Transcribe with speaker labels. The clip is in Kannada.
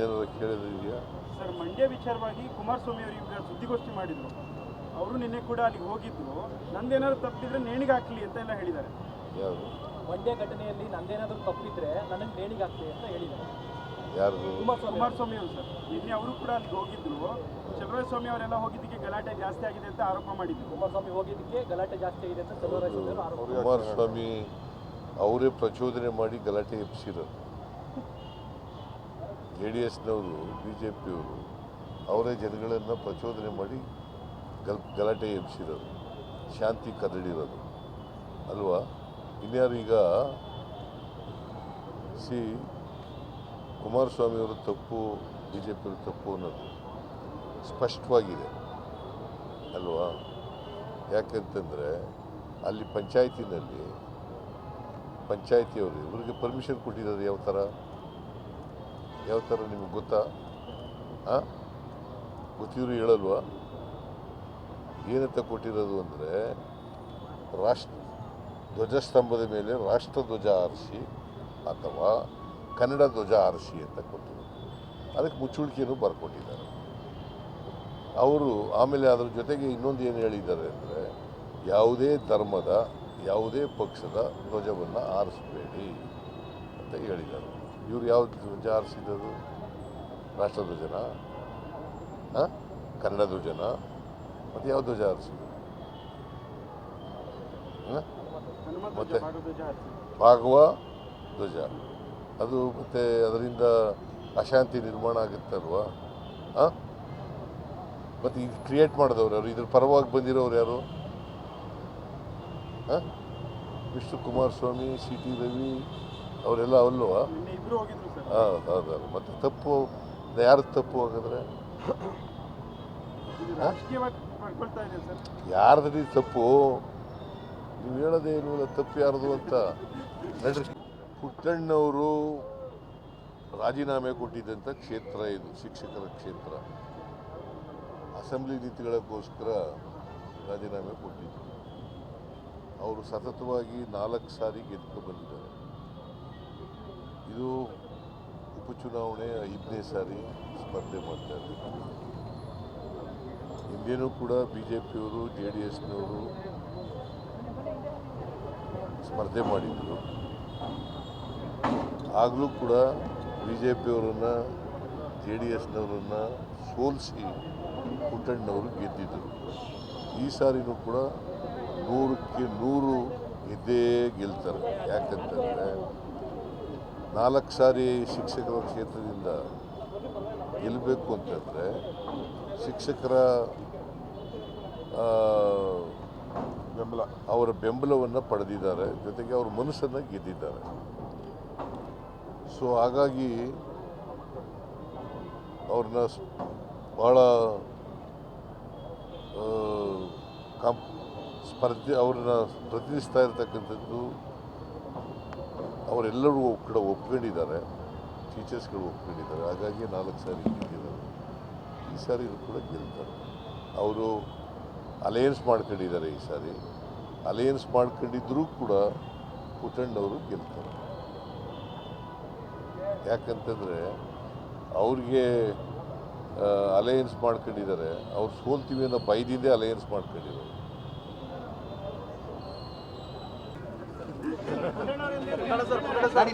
Speaker 1: ಇನ್ನೇನಾದ್ರು ಕೇಳಿದ್ರಿದೆಯಾ
Speaker 2: ಸರ್ ಮಂಡ್ಯ ವಿಚಾರವಾಗಿ ಕುಮಾರಸ್ವಾಮಿ ಅವರು ಈಗ ಸುದ್ದಿಗೋಷ್ಠಿ ಮಾಡಿದ್ರು. ಅವರು ನಿನ್ನೆ ಕೂಡ ಅಲ್ಲಿಗೆ ಹೋಗಿದ್ರು. ನಂದೇನಾದ್ರು ತಪ್ಪಿದ್ರೆ ನೇಣಿಗೆ ಹಾಕ್ಲಿ ಅಂತ ಎಲ್ಲ ಹೇಳಿದ್ದಾರೆ.
Speaker 1: ಯಾರು?
Speaker 3: ಮಂಡ್ಯ ಘಟನೆಯಲ್ಲಿ ನಂದೇನಾದರೂ ತಪ್ಪಿದ್ರೆ ನನಗೆ ನೇಣಿಗೆ ಹಾಕ್ಲಿ ಅಂತ ಹೇಳಿದ್ದಾರೆ.
Speaker 1: ಯಾರ್ದು?
Speaker 2: ಕುಮಾರಸ್ವಾಮಿ ಅವರು. ಸರ್. ನಿನ್ನೆ ಅವರು ಕೂಡ ಅಲ್ಲಿಗೆ ಹೋಗಿದ್ರು. ಸ್ವಾಮಿ ಅವರೆಲ್ಲ ಹೋಗಿದ್ದಕ್ಕೆ ಗಲಾಟೆ ಜಾಸ್ತಿ ಆಗಿದೆ ಅಂತ ಆರೋಪ ಮಾಡಿದ್ರು.
Speaker 3: ಕುಮಾರಸ್ವಾಮಿ ಹೋಗಿದ್ದಕ್ಕೆ ಗಲಾಟೆ ಜಾಸ್ತಿ ಆಗಿದೆ ಅಂತ ಆರೋಪ
Speaker 1: ಕುಮಾರಸ್ವಾಮಿ ಅವರೇ ಪ್ರಚೋದನೆ ಮಾಡಿ ಗಲಾಟೆ ಎಬ್ಸಿರೋದು ಜೆ ಡಿ ಎಸ್ನವರು, ಬಿ ಜೆ ಪಿಯವರು ಅವರೇ ಜನಗಳನ್ನು ಪ್ರಚೋದನೆ ಮಾಡಿ ಗಲ್, ಗಲಾಟೆ ಎಬ್ಸಿರೋದು ಶಾಂತಿ ಕದಡಿರೋದು, ಅಲ್ವಾ? ಇನ್ಯಾರು ಈಗ ಸಿ ಕುಮಾರಸ್ವಾಮಿಯವರು ತಪ್ಪು, ಬಿ ಜೆ ಪಿಯವರು ತಪ್ಪು ಅನ್ನೋದು ಸ್ಪಷ್ಟವಾಗಿದೆ, ಅಲ್ವಾ? ಯಾಕೆಂತಂದರೆ ಅಲ್ಲಿ ಪಂಚಾಯತಿನಲ್ಲಿ ಪಂಚಾಯತಿಯವರು ಇವ್ರಿಗೆ ಪರ್ಮಿಷನ್ ಕೊಟ್ಟಿದ್ದಾರೆ ಯಾವ ಥರ ಯಾವ ಥರ ನಿಮಗೆ ಗೊತ್ತಾ? ಹಾಂ ಗೊತ್ತಿದ್ರು ಹೇಳಲ್ವಾ? ಏನಂತ ಕೊಟ್ಟಿರೋದು ಅಂದರೆ, ರಾಷ್ಟ್ರ ಧ್ವಜಸ್ತಂಭದ ಮೇಲೆ ರಾಷ್ಟ್ರಧ್ವಜ ಆರಿಸಿ ಅಥವಾ ಕನ್ನಡ ಧ್ವಜ ಆರಿಸಿ ಅಂತ ಕೊಟ್ಟಿರೋದು. ಅದಕ್ಕೆ ಮುಚ್ಚುಳಿಕೆಯನ್ನು ಬರ್ಕೊಟ್ಟಿದ್ದಾರೆ. ಅವರು ಆಮೇಲೆ ಅದರ ಜೊತೆಗೆ ಇನ್ನೊಂದು ಏನು ಹೇಳಿದ್ದಾರೆ ಅಂದರೆ, ಯಾವುದೇ ಧರ್ಮದ, ಯಾವುದೇ ಪಕ್ಷದ ಧ್ವಜವನ್ನು ಆರಿಸಬೇಡಿ ಅಂತ ಹೇಳಿದ್ದಾರೆ. ಇವರು ಯಾವ ಧ್ವಜ ಆರಿಸಿದರು ರಾಷ್ಟ್ರಧ್ವಜನ ಕನ್ನಡ ಧ್ವಜನ? ಮತ್ತು ಯಾವ ಧ್ವಜ
Speaker 2: ಹಾರಿಸಿದ್ರು
Speaker 1: ಮತ್ತೆ? ಭಾಗವ ಧ್ವಜ. ಅದು ಮತ್ತು ಅದರಿಂದ ಅಶಾಂತಿ ನಿರ್ಮಾಣ ಆಗುತ್ತಲ್ವ ಹಾಂ? ಮತ್ತು ಇದು ಕ್ರಿಯೇಟ್ ಮಾಡಿದವ್ರು ಯಾರು? ಇದ್ರ ಪರವಾಗಿ ಬಂದಿರೋರು ಯಾರು? ಹಾಂ? ವಿಷ್ಣು ಕುಮಾರಸ್ವಾಮಿ ಸಿ ಟಿ ರವಿ ಅವರೆಲ್ಲ ಅಲ್ವ ಹಾಂ ಹೌದಲ್ಲ ಮತ್ತು ತಪ್ಪು ಯಾರು ತಪ್ಪು ಹಾಗಾದ್ರೆ? ಯಾರದ್ರಿ ತಪ್ಪು? ನೀವು ಹೇಳೋದೇ ಇಲ್ವಲ್ಲ ತಪ್ಪು ಯಾರದು ಅಂತ. ನಡ್ರಿ. ಪುಟ್ಟಣ್ಣವರು ರಾಜೀನಾಮೆ ಕೊಟ್ಟಿದ್ದಂಥ ಕ್ಷೇತ್ರ ಇದು ಶಿಕ್ಷಕರ ಕ್ಷೇತ್ರ. ಅಸೆಂಬ್ಲಿ ನೀತಿಗಳಕ್ಕೋಸ್ಕರ ರಾಜೀನಾಮೆ ಕೊಟ್ಟಿದ್ದರು ಅವರು ಸತತವಾಗಿ ನಾಲ್ಕು ಸಾರಿ ಗೆದ್ಕೊಂಡು ಬಂದಿದ್ದಾರೆ. ಇದು ಉಪಚುನಾವಣೆ ಐದನೇ ಸಾರಿ ಸ್ಪರ್ಧೆ ಮಾಡ್ತಾ ಇದ್ದಾರೆ. ಹಿಂದೇನೂ ಕೂಡ ಬಿ ಜೆ ಪಿಯವರು ಜೆ ಡಿ ಎಸ್ನವರು ಸ್ಪರ್ಧೆ ಮಾಡಿದ್ರು. ಆಗಲೂ ಕೂಡ ಬಿ ಜೆ ಪಿಯವರನ್ನು ಜೆ ಡಿ ಎಸ್ನವರನ್ನು ಸೋಲಿಸಿ ಪುಟ್ಟಣ್ಣವರು ಗೆದ್ದಿದ್ದರು ಈ ಸಾರಿನೂ ಕೂಡ ನೂರಕ್ಕೆ ನೂರು ಇದ್ದೇ ಗೆಲ್ತಾರೆ. ಯಾಕಂತಂದರೆ ನಾಲ್ಕು ಸಾರಿ ಶಿಕ್ಷಕರ ಕ್ಷೇತ್ರದಿಂದ ಗೆಲ್ಲಬೇಕು ಅಂತಂದರೆ ಶಿಕ್ಷಕರ ಬೆಂಬಲ, ಅವರ ಬೆಂಬಲವನ್ನು ಪಡೆದಿದ್ದಾರೆ. ಜೊತೆಗೆ ಅವರ ಮನಸ್ಸನ್ನು ಗೆದ್ದಿದ್ದಾರೆ. ಸೊ, ಹಾಗಾಗಿ ಅವ್ರನ್ನ ಭಾಳ ಕಾಂಪ್ ಸ್ಪರ್ಧೆ, ಅವ್ರನ್ನ ಪ್ರತಿನಿಧಿಸ್ತಾ ಇರ್ತಕ್ಕಂಥದ್ದು ಅವರೆಲ್ಲರೂ ಕೂಡ ಒಪ್ಕೊಂಡಿದ್ದಾರೆ. ಟೀಚರ್ಸ್ಗಳು ಒಪ್ಕೊಂಡಿದ್ದಾರೆ. ಹಾಗಾಗಿ ನಾಲ್ಕು ಸಾರಿ ಗೆದ್ದಿದ್ದಾರೆ. ಈ ಸಾರಿ ಕೂಡ ಗೆಲ್ತಾರೆ. ಅವರು ಅಲಯನ್ಸ್ ಮಾಡ್ಕೊಂಡಿದ್ದಾರೆ ಈ ಸಾರಿ. ಅಲಯನ್ಸ್ ಮಾಡ್ಕೊಂಡಿದ್ರೂ ಕೂಡ ಪುಟ್ಟಣ್ಣವರು ಗೆಲ್ತಾರೆ. ಯಾಕಂತಂದರೆ ಅವ್ರಿಗೆ ಅಲಯನ್ಸ್ ಮಾಡ್ಕೊಂಡಿದ್ದಾರೆ. ಅವ್ರು ಸೋಲ್ತೀವಿ ಅನ್ನೋ ಬೈದಿಂದೇ ಅಲಯನ್ಸ್ ಮಾಡ್ಕೊಂಡಿದ್ದಾರೆ ಸರ್